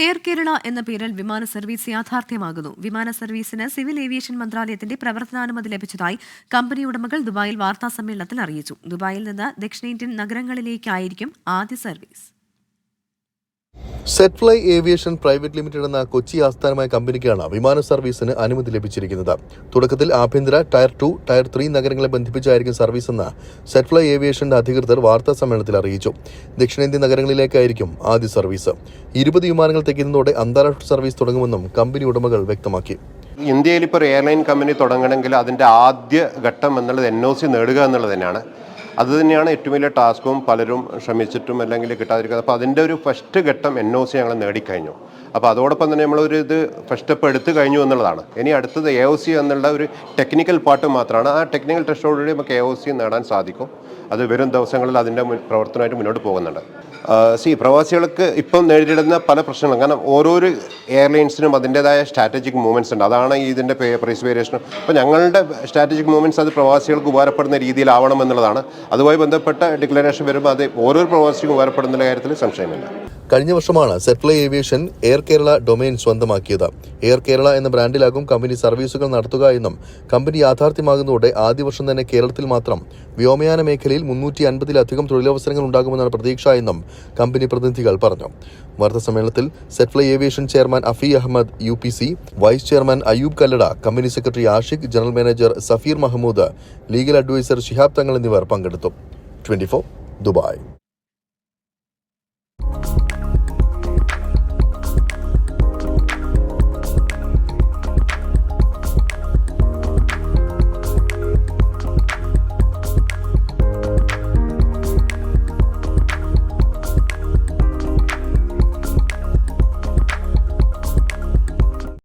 Air Kerala എന്ന പേരിൽ വിമാന സർവീസ് യാഥാർത്ഥ്യമാകുന്നു. വിമാന സർവീസിന് സിവിൽ ഏവിയേഷൻ മന്ത്രാലയത്തിന്റെ പ്രവർത്തനാനുമതി ലഭിച്ചതായി കമ്പനി ഉടമകൾ ദുബായിൽ വാർത്താ സമ്മേളനത്തിൽ അറിയിച്ചു. ദുബായിൽ നിന്ന് ദക്ഷിണേന്ത്യൻ നഗരങ്ങളിലേക്കായിരിക്കും ആദ്യ service. Zetfly aviation private limited എന്ന കൊച്ചി ആസ്ഥാനമായ കമ്പനിക്കാണ് വിമാന സർവീസിന് അനുമതി ലഭിച്ചിരിക്കുന്നത്. തുടക്കത്തിൽ ആഭ്യന്തര ടയർ ടു ടയർ ത്രീ നഗരങ്ങളെ ബന്ധിപ്പിച്ചായിരിക്കും സർവീസ് സെറ്റ്ഫ്ലൈ സെറ്റ് ഏവിയേഷന്റെ അധികൃതർ വാർത്താ സമ്മേളനത്തിൽ അറിയിച്ചു. ദക്ഷിണേന്ത്യൻ നഗരങ്ങളിലേക്കായിരിക്കും ആദ്യ സർവീസ്. ഇരുപത് വിമാനങ്ങൾ തെക്കുന്നതോടെ അന്താരാഷ്ട്ര സർവീസ് തുടങ്ങുമെന്നും കമ്പനി ഉടമകൾ വ്യക്തമാക്കി. ഇന്ത്യയിൽ ഇപ്പോൾ എയർലൈൻ കമ്പനി തുടങ്ങണമെങ്കിൽ അതിന്റെ ആദ്യ ഘട്ടം എന്നുള്ളത് എൻ ഒ സി നേടുക എന്നുള്ളത് തന്നെയാണ്. അത് തന്നെയാണ് ഏറ്റവും വലിയ ടാസ്കും പലരും ശ്രമിച്ചിട്ടും അല്ലെങ്കിൽ കിട്ടാതിരിക്കുന്നത് അപ്പോൾ അതിന്റെ ഒരു ഫസ്റ്റ് ഘട്ടം എൻ ഒ സി ഞങ്ങൾ നേടിക്കഴിഞ്ഞു. അപ്പോൾ അതോടൊപ്പം തന്നെ നമ്മളൊരു ഇത് ഫസ്റ്റ് സ്റ്റെപ്പ് എടുത്തു കഴിഞ്ഞു എന്നുള്ളതാണ്. ഇനി അടുത്തത് എ ഒ സി എന്നുള്ള ഒരു ടെക്നിക്കൽ പാർട്ട് മാത്രമാണ്. ആ ടെക്നിക്കൽ ടെസ്റ്റോടുകൂടി നമുക്ക് എ ഒ സി നേടാൻ സാധിക്കും. അത് വരും ദിവസങ്ങളിൽ അതിന്റെ പ്രവർത്തനമായിട്ട് മുന്നോട്ട് പോകുന്നുണ്ട്. സി പ്രവാസികൾക്ക് ഇപ്പം നേരിടുന്ന പല പ്രശ്നങ്ങളും. കാരണം ഓരോരോ എയർലൈൻസിനും അതിന്റെതായ സ്ട്രാറ്റജിക് മൂവ്മെന്റ്സ് ഉണ്ട്. അതാണ് ഇതിന്റെ പ്രൈസ് വേരിയേഷനും അപ്പോൾ ഞങ്ങളുടെ സ്ട്രാറ്റജിക് മൂവ്മെന്റ്സ് അത് പ്രവാസികൾക്ക് ഉപകാരപ്പെടുന്ന രീതിയിലാവണം എന്നുള്ളതാണ്. അതുമായി ബന്ധപ്പെട്ട ഡിക്ലറേഷൻ വരുമ്പോൾ അത് ഓരോ പ്രവാസിക്കും ഉപകാരപ്പെടുന്ന കാര്യത്തിൽ സംശയമില്ല. കഴിഞ്ഞ വർഷമാണ് Zetfly aviation Air Kerala domain സ്വന്തമാക്കിയത്. എയർ കേരള എന്ന ബ്രാൻഡിലാകും കമ്പനി സർവീസുകൾ നടത്തുക എന്നും കമ്പനി യാഥാർത്ഥ്യമാകുന്നതോടെ ആദ്യ വർഷം തന്നെ കേരളത്തിൽ മാത്രം. വ്യോമയാന മേഖലയിൽ മുന്നൂറ്റി അൻപതിലധികം തൊഴിലവസരങ്ങൾ ഉണ്ടാകുമെന്നാണ് പ്രതീക്ഷ എന്നും കമ്പനി പ്രതിനിധികൾ പറഞ്ഞു. വാർത്താ സമ്മേളനത്തിൽ Zet aviation chairman Afi Ahmed U P C vice chairman Ayyub Kallada company secretary Ashiq general manager Safeer Mahmood legal adviser Shihab Thangal എന്നിവർ പങ്കെടുത്തു. Twenty Dubai.